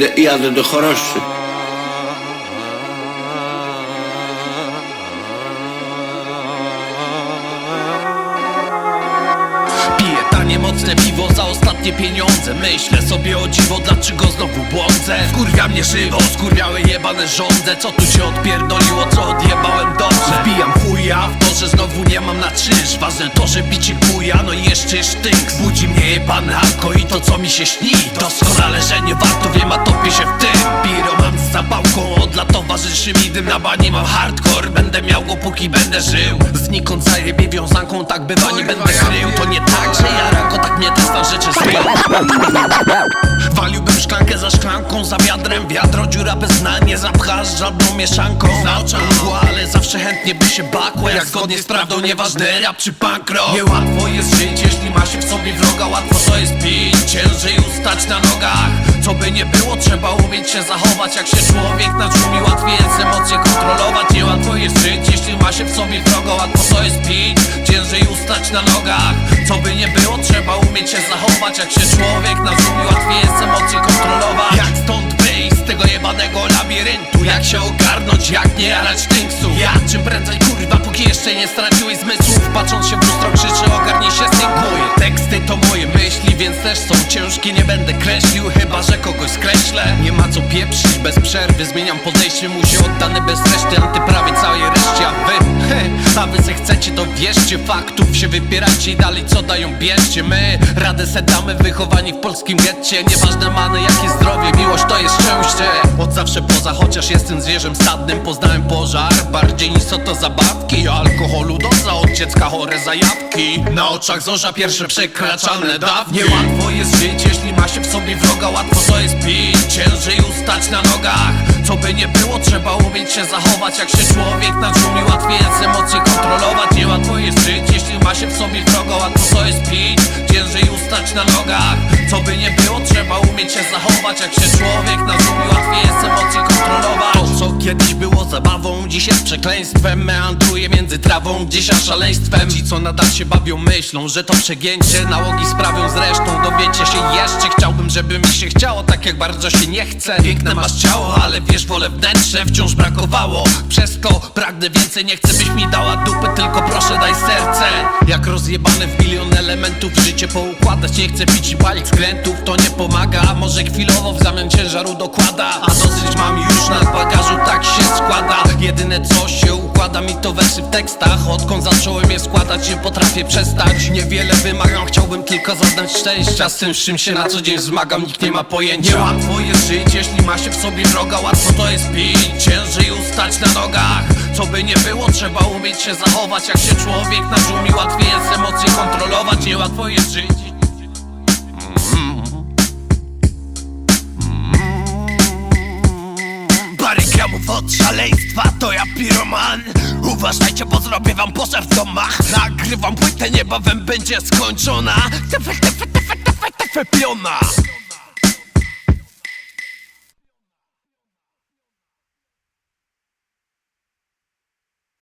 idę, jadę do choroszczy. Tanie, mocne piwo za ostatnie pieniądze. Myślę sobie o dziwo, dlaczego znowu błądzę. Skurwia mnie żywo, skurwiały jebane żądze Co tu się odpierdoliło, co odjebałem dobrze nie mam na czyż Ważne to, że bici chuja, no i jeszcze sztynk. Budzi mnie jebany alko i to co mi się śni. Doskonale, że nie warto, wiem, a topię się w tym. Piroman z zapałką, od lat towarzyszy mi dym na bani. Mam hardcore, będę miał go póki będę żył. Znikąd zajebie wiązanką, tak bywa, nie będę krył. To nie tak, że ja rako, tak mnie te stan rzeczy zbył. Waliłbym szklankę za szklanką, za wiadrem Wiadro, dziura bez dna, nie zapchasz żadną mieszanką Na oczach. Mgła, ale zawsze chętnie by się bakło Jak zgodnie z prawdą, nieważne rap czy punk rock. Niełatwo jest żyć, jeśli ma się w sobie wroga Łatwo to jest pić, ciężej ustać na nogach. Co by nie było, trzeba umieć się zachować Jak się człowiek na dżumi, łatwiej jest emocje kontrolować. Niełatwo jest żyć, jeśli ma się w sobie wroga Łatwo to jest pić, ustać na nogach. Co by nie było, trzeba umieć się zachować. Jak się człowiek na dżumi, łatwiej jest emocje kontrolować. Jak stąd wyjść z tego jebanego labiryntu? Jak się ogarnąć, jak nie jarać tynksu Ja czym prędzej kurwa, póki jeszcze nie straciłeś zmysłów? Patrząc się w lustro krzyczy, ogarnij się synku Moje teksty to moje myśli, więc też są ciężkie. Nie będę kreślił, chyba że kogoś skreślę. Nie ma co pieprzyć bez przerwy Zmieniam podejście, mu się oddany bez reszty Antyprawie całej A wy se chcecie, to wierzcie Faktów się wypieracie i dalej co dają bierzcie. My radę se damy, wychowani w polskim getcie. Nieważne many, jakie zdrowie, miłość to jest szczęście. Od zawsze poza, chociaż jestem zwierzem stadnym Poznałem pożar, bardziej niż co to zabawki Alkoholu doza, od dziecka chore zajawki. Na oczach zorza pierwsze przekraczane dawki. Niełatwo jest żyć, jeśli ma się w sobie wroga Łatwo to jest pić, ciężej ustać na nogach Co by nie było, trzeba umieć się zachować. Jak się człowiek na dżumi, łatwiej jest emocje kontrolować. Niełatwo jest żyć, jeśli ma się w sobie wroga Łatwo to jest pić, ciężej ustać na nogach. Co by nie było, trzeba umieć się zachować. Jak się człowiek na dżumi, łatwiej jest emocje kontrolować Co kiedyś było zabawą, dziś jest przekleństwem. Meandruje między trawą, gdzieś a szaleństwem. Ci co nadal się bawią myślą, że to przegięcie. Nałogi sprawią zresztą, dowiecie się jeszcze. Chciałbym, żeby mi się chciało, tak jak bardzo się nie chce. Piękne masz ciało, ale wiesz, wolę wnętrze Wciąż brakowało, przez to pragnę więcej Nie chcę byś mi dała dupy, tylko proszę daj serce. Jak rozjebane w milion elementów Życie poukładać, nie chcę pić i palić skrętów. To nie pomaga, może chwilowo w zamian ciężaru dokłada. A dosyć mam już na bagażu, tak się składa. Jedyne co się układa mi to wersy w tekstach. Odkąd zacząłem je składać, nie potrafię przestać. Niewiele wymagam, chciałbym tylko zaznać szczęścia. Z tym, z czym się na co dzień zmagam, nikt nie ma pojęcia. Niełatwo jest żyć, jeśli ma się w sobie wroga Łatwo to jest pić, ciężej ustać na nogach. Co by nie było, trzeba umieć się zachować. Jak się człowiek na dżumi, łatwiej jest emocje kontrolować. Niełatwo jest żyć od szaleństwa, to ja piroman. Uważajcie, bo zrobię wam pożar w domach. Nagrywam płytę, niebawem będzie skończona. Tefe, tefe, tefe, tefe, tefe, piona